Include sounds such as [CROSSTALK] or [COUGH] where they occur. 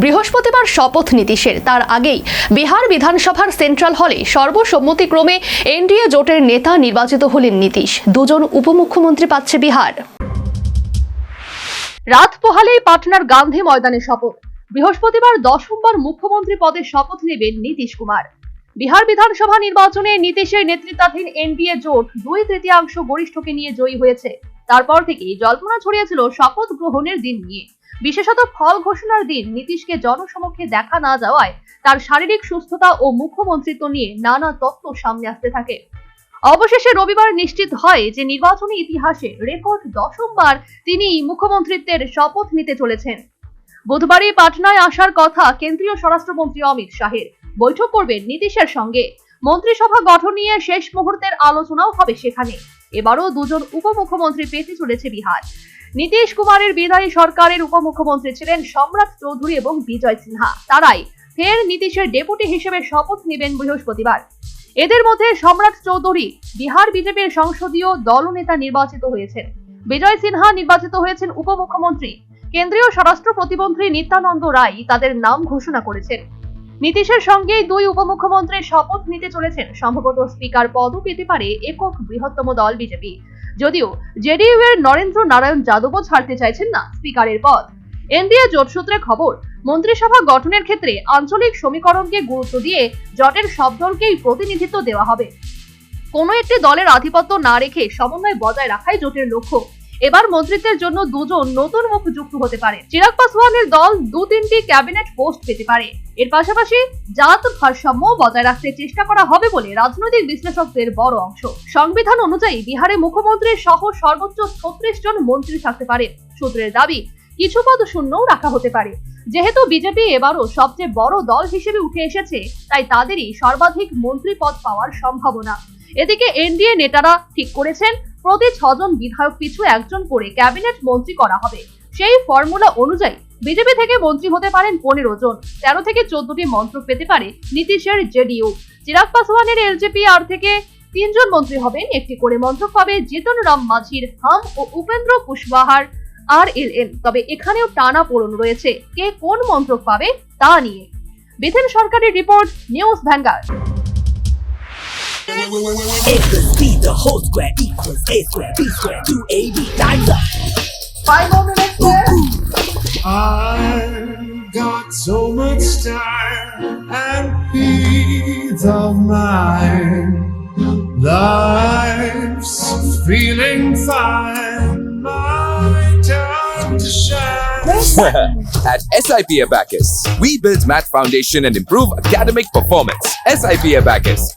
বৃহস্পতিবার শপথ নীতিশের তার আগেই বিহার বিধানসভার সেন্ট্রাল হলে সর্বসম্মতিক্রমে এনডিএ জোটের নেতা নির্বাচিত হলেন নীতিশ। দুজন উপমুখ্যমন্ত্রী পাচ্ছে বিহার। রাত পোহালেই পাটনার গান্ধী ময়দানে শপথ। বৃহস্পতিবার দশমবার মুখ্যমন্ত্রী পদে শপথ নেবেন নীতিশ কুমার। বিহার বিধানসভা নির্বাচনে নীতিশের নেতৃত্বাধীন এনডিএ জোট দুই তৃতীয়াংশ গরিষ্ঠকে নিয়ে জয়ী হয়েছে। তারপর থেকেই জল্পনা ছড়িয়েছিল শপথ গ্রহণের দিন নিয়ে। বিশেষত ফল ঘোষণার দিন নীতিশকে জনসমক্ষে দেখা না যাওয়ায় তার শারীরিক সুস্থতা ও মুখ্যমন্ত্রিত্ব নিয়ে নানা তত্ত্ব সামনে আসতে থাকে। অবশেষে রবিবার নিশ্চিত হয় যে নির্বাচনী ইতিহাসে রেকর্ড দশমবার তিনি মুখ্যমন্ত্রিত্বের শপথ নিতে চলেছেন। বুধবারই পাটনায় আসার কথা কেন্দ্রীয় স্বরাষ্ট্রমন্ত্রী অমিত শাহের। বৈঠক করবেন নীতিশের সঙ্গে। মন্ত্রিসভা গঠন নিয়ে শেষ মুহূর্তের আলোচনাও হবে সেখানে। এবারও দুজন উপমুখ্যমন্ত্রী পেতে চলেছে বিহার। নীতিশ কুমারের বিদায়ী সরকারের উপমুখ্যমন্ত্রী ছিলেন সম্রাট চৌধুরী এবং বিজয় সিনহা। তারাই ফের নীতিশের ডেপুটি হিসেবে শপথ নেবেন বৃহস্পতিবার। এদের মধ্যে সম্রাট চৌধুরী বিহার বিজেপির সংসদীয় দলনেতা নির্বাচিত হয়েছেন। বিজয় সিনহা নির্বাচিত হয়েছেন উপমুখ্যমন্ত্রী। কেন্দ্রীয় স্বরাষ্ট্র প্রতিমন্ত্রী নিত্যানন্দ রায় তাদের নাম ঘোষণা করেছেন। নীতিশের সঙ্গে দুই উপমুখ্যমন্ত্রীর শপথ নিতে চলেছেন সম্ভবত স্পিকার পদও পেতে পারে একক বৃহত্তম দল বিজেপি। যদিও জেডিইউ এর নরেন্দ্র নারায়ণ যাদবও ছাড়তে চাইছেন না স্পিকারের পদ। এনডিএ জোট সূত্রে খবর, মন্ত্রিসভা গঠনের ক্ষেত্রে আঞ্চলিক সমীকরণকে গুরুত্ব দিয়ে জটের সব দলকেই প্রতিনিধিত্ব দেওয়া হবে। কোনো একটি দলের আধিপত্য না রেখে সমন্বয় বজায় রাখাই জোটের লক্ষ্য। এবার মন্ত্রিত্বের জন্য দুজন নতুন মুখ যুক্ত হতে পারে। চিরাগ পাসওয়ানের দল দু তিনটি ক্যাবিনেট পোস্ট পেতে পারে। এর পাশাপাশি জাত ভারসাম্য বজায় রাখতে চেষ্টা করা হবে বলে রাজনৈতিক বিশ্লেষকদের বড় অংশ। সংবিধান অনুযায়ী বিহারে মুখ্যমন্ত্রী সহ সর্বোচ্চ ছত্রিশ জন মন্ত্রী থাকতে পারে। সূত্রের দাবি, কিছু পদ শূন্যও রাখা হতে পারে। যেহেতু বিজেপি এবারও সবচেয়ে বড় দল হিসেবে উঠে এসেছে, তাই তাদেরই সর্বাধিক মন্ত্রী পদ পাওয়ার সম্ভাবনা। এদিকে এনডিএ নেতারা ঠিক করেছেন প্রতি ছজন বিধায়ক পিছু একজন করে ক্যাবিনেট মন্ত্রী করা হবে। সেই ফর্মুলা অনুযায়ী বিজেপি থেকে মন্ত্রী হতে পারেন পনেরো জন। তেরো থেকে চোদ্দটি মন্ত্রক পেতে পারে নীতিশের জেডিইউ। চিরাগ পাসওয়ানের এলজেপি আর থেকে তিনজন মন্ত্রী হবেন। একটি করে মন্ত্রক পাবে জিতন রাম মাঝির, হাম ও উপেন্দ্র কুশওয়াহার আর এল এম তবে এখানেও টানা পোড়ন রয়েছে। কে কোন মন্ত্রক পাবে তা নিয়ে। বিথেন সরকারের report, news vanguard. A plus B, the whole square equals A square, B square, 2AB times up. Five more minutes I've got so much time and peace of mind. Life's feeling fine. My time to shine. [LAUGHS] At SIP Abacus, we build math foundation and improve academic performance. SIP Abacus,